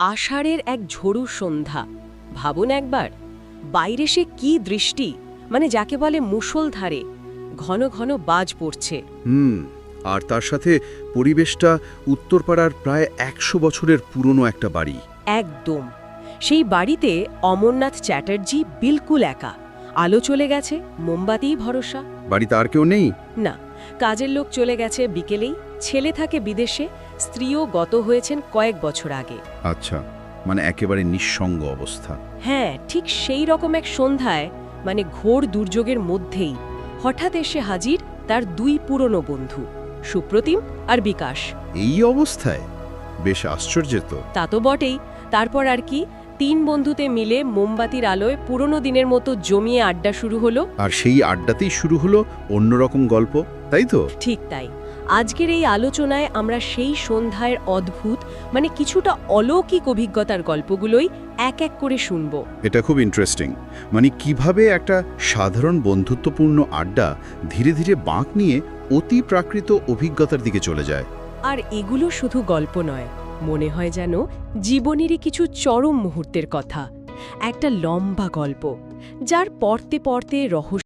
আষাঢ়ের এক ঝড়ু সন্ধ্যা। ভাবুন একবার বাইরে সে কি দৃষ্টি মানে যাকে বলে মুষলধারে ঘন ঘন বাজ পড়ছে। হুম আর তার সাথে পরিবেশটা উত্তরপাড়ার প্রায় একশো বছরের পুরনো একটা বাড়ি। একদম। সেই বাড়িতে অমরনাথ চ্যাটার্জি বিলকুল একা। আলো চলে গেছে মোমবাতিই ভরসা। বাড়িতে আর কেউ নেই? না। কাজের লোক চলে গেছে বিকেলেই ছেলে থাকে বিদেশে স্ত্রীও গত হয়েছেন কয়েক বছর আগে। আচ্ছা মানে একেবারে নিঃসঙ্গ অবস্থা। হ্যাঁ ঠিক সেই রকম এক সন্ধ্যায় মানে ঘোর দুর্যোগের মধ্যেই হঠাৎ এসে হাজির তার দুই পুরনো বন্ধু সুপ্রতিম আর বিকাশ। এই অবস্থায়? বেশ আশ্চর্য তো। তা তো বটেই তারপর আর কি তিন বন্ধুতে মিলে মোমবাতির আলোয় পুরনো দিনের মতো জমিয়ে আড্ডা শুরু হলো। আর সেই আড্ডাতেই শুরু হলো অন্যরকম গল্প তাই তো? ঠিক তাই। আজকের এই আলোচনায় আমরা সেই সন্ধ্যায় অদ্ভুত মানে কিছুটা অলৌকিক অভিজ্ঞতার গল্পগুলোই এক এক করে শুনব। এটা খুব ইন্টারেস্টিং মানে কীভাবে একটা সাধারণ বন্ধুত্বপূর্ণ আড্ডা ধীরে ধীরে বাঁক নিয়ে অতি প্রাকৃত অভিজ্ঞতার দিকে চলে যায়। আর এগুলো শুধু গল্প নয় মনে হয় যেন জীবনেরই কিছু চরম মুহূর্তের কথা। একটা লম্বা গল্প, যার পড়তে পড়তে রহস্য